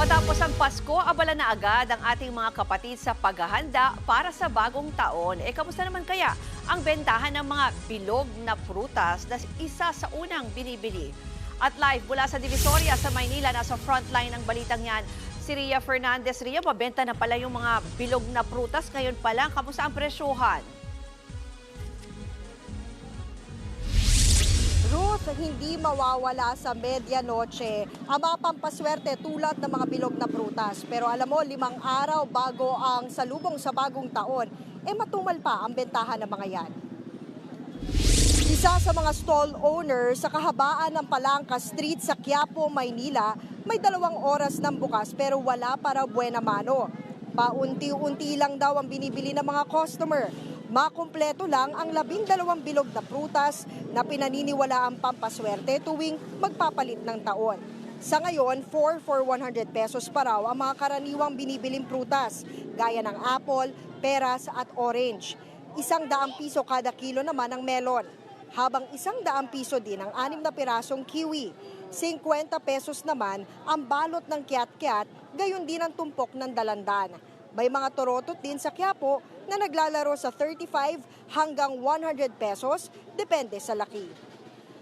Matapos ang Pasko, abala na agad ang ating mga kapatid sa paghahanda para sa bagong taon. Eh, kamusta naman kaya ang bentahan ng mga bilog na prutas na isa sa unang binibili? At live mula sa Divisoria sa Maynila, nasa frontline ng balitang yan, si Ria Fernandez. Ria, mabenta na pala yung mga bilog na prutas. Ngayon pa lang, kamusta ang presyohan? Hindi mawawala sa medianoche ang mga pampaswerte tulad ng mga bilog na prutas. Pero alam mo, limang araw bago ang salubong sa bagong taon, eh matumal pa ang bentahan ng mga yan. Isa sa mga stall owner sa kahabaan ng Palangka Street sa Quiapo, Maynila, may dalawang oras ng bukas pero wala para buena mano. Paunti-unti lang daw ang binibili ng mga customer. Makumpleto lang ang labing dalawang bilog na prutas na pinaniniwala ang pampaswerte tuwing magpapalit ng taon. Sa ngayon, 4 for 100 pesos pa raw ang mga karaniwang binibiling prutas, gaya ng apple, peras at orange. Isang daang piso kada kilo naman ang melon habang isang daang piso din ang anim na pirasong kiwi. 50 pesos naman ang balot ng kiat-kiat, gayon din ang tumpok ng dalandan. May mga torotot din sa Quiapo na naglalaro sa 35 hanggang 100 pesos, depende sa laki.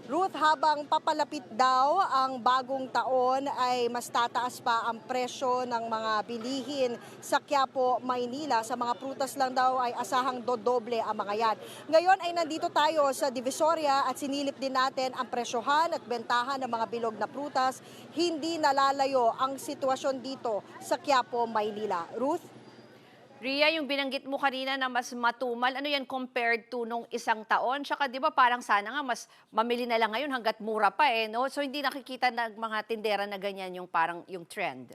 Ruth, habang papalapit daw ang bagong taon ay mas tataas pa ang presyo ng mga bilihin sa Quiapo, Maynila. Sa mga prutas lang daw ay asahang dodoble ang mga yan. Ngayon ay nandito tayo sa Divisoria at sinilip din natin ang presyohan at bentahan ng mga bilog na prutas. Hindi nalalayo ang sitwasyon dito sa Quiapo, Maynila. Ruth? Ria, yung binanggit mo kanina na mas matumal, ano yan compared to nung isang taon? Tsaka di ba parang sana nga mas mamili na lang ngayon hanggat mura pa eh, no? So hindi nakikita ng mga tindera na ganyan yung parang yung trend.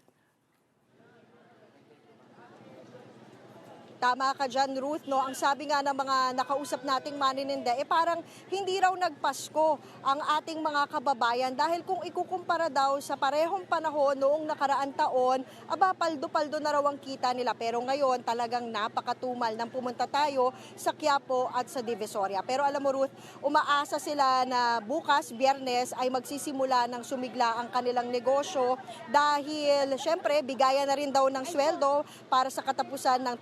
Tama ka dyan, Ruth. No? Ang sabi nga ng mga nakausap nating manininde, eh parang hindi raw nagpasko ang ating mga kababayan dahil kung ikukumpara daw sa parehong panahon noong nakaraan taon, aba paldo-paldo na raw ang kita nila. Pero ngayon talagang napakatumal nang pumunta tayo sa Quiapo at sa Divisoria. Pero alam mo, Ruth, umaasa sila na bukas, biyernes, ay magsisimula ng sumigla ang kanilang negosyo dahil syempre bigayan na rin daw ng sweldo para sa katapusan ng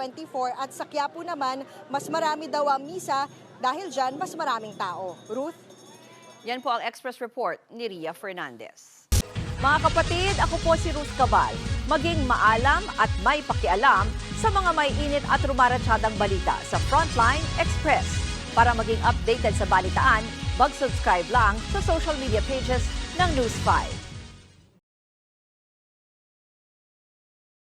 2024 at sa Quiapo naman, mas marami daw ang misa dahil dyan mas maraming tao. Ruth? Yan po ang Express Report ni Ria Fernandez. Mga kapatid, ako po si Ruth Cabal. Maging maalam at may pakialam sa mga may init at rumaratsyadang balita sa Frontline Express. Para maging updated sa balitaan, mag-subscribe lang sa social media pages ng News 5.